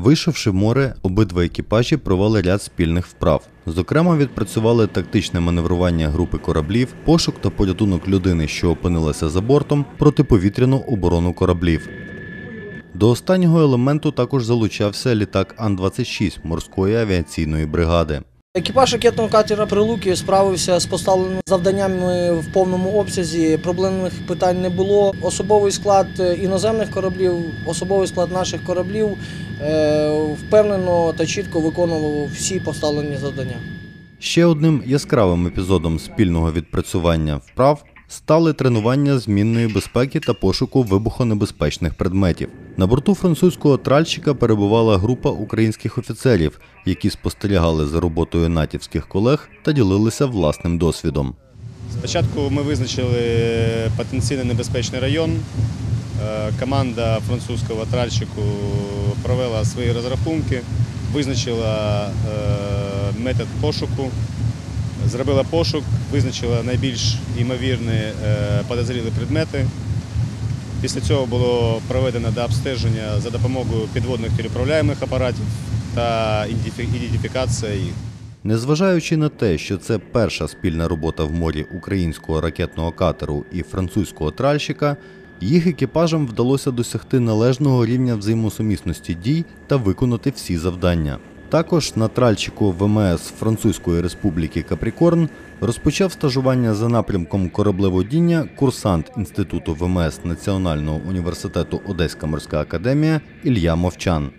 Вийшовши в море, обидва екіпажі провели ряд спільних вправ. Зокрема, відпрацювали тактичне маневрування групи кораблів, пошук та порятунок людини, що опинилася за бортом, протиповітряну оборону кораблів. До останнього елементу також залучався літак Ан-26 морської авіаційної бригади. Екіпаж ракетного катера Прилуки справився з поставленими завданнями в повному обсязі. Проблемних питань не було. Особовий склад е, іноземних кораблів, особовий склад наших кораблів е, впевнено та чітко виконував всі поставлені завдання. Ще одним яскравим епізодом спільного відпрацювання вправ стали тренування змінної безпеки та пошуку вибухонебезпечних предметів. На борту французького тральщика перебувала група українських офіцерів, які спостерігали за роботою натівських колег та ділилися власним досвідом. Спочатку ми визначили потенційно небезпечний район. Е, Команда французького тральщику провела свої розрахунки, визначила е, метод пошуку, зробила пошук, визначила найбільш ймовірні е, подозрілі предмети. Після цього було проведено дообстеження за допомогою підводних телеуправляємих апаратів та ідентифі- ідентифікація їх. Незважаючи на те, що це перша спільна робота в морі українського ракетного катеру і французького тральщика, їх екіпажам вдалося досягти належного рівня взаємосумісності дій та виконати всі завдання. Також на тральщику ВМС Французької Республіки Капрікорн розпочав стажування за напрямком кораблеводіння курсант Інституту ВМС Національного університету Одеська морська академія Ілья Мовчан.